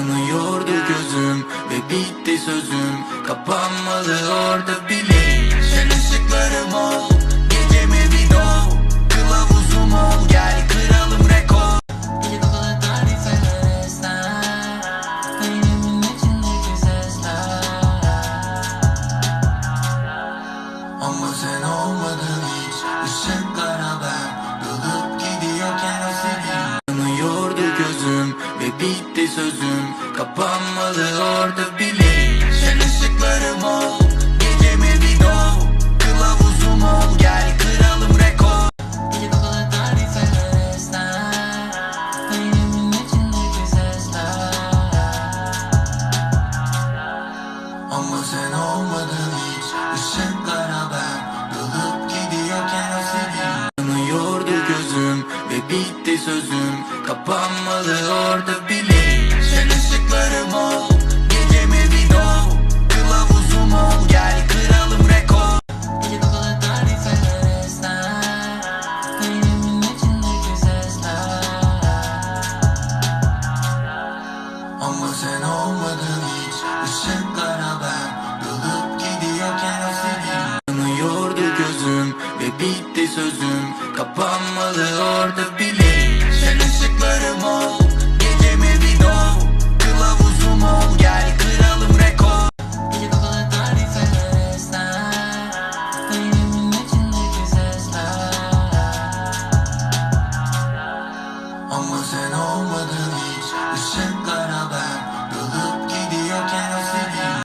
Yanıyordu gözüm ve bitti sözüm. Kapanmalı orada bile. Sen ışıklarım ol Gecemi bir dov Kılavuzum ol Gel kıralım rekor. Ama sen olmadın bitti sözüm. Kapanmalı orada bile. Sen ışıklarım ol Gecemi bir dov Kılavuzum ol Gel kıralım rekor. Ama sen olmadın hiç. Işıklara bitti sözüm Kapanmalı orada bile Sen ışıklarım ol Gecemi bir dov Kılavuzum ol Gel kıralım rekor. Ama sen olmadın hiç Işıklara ben gözüm Ve bitti sözüm. Kapanmalı orada bile. Sen ışıklarım ol Gecemi bir dol Kılavuzum ol gel kıralım rekor. Ama sen olmadın hiç Işıklara ben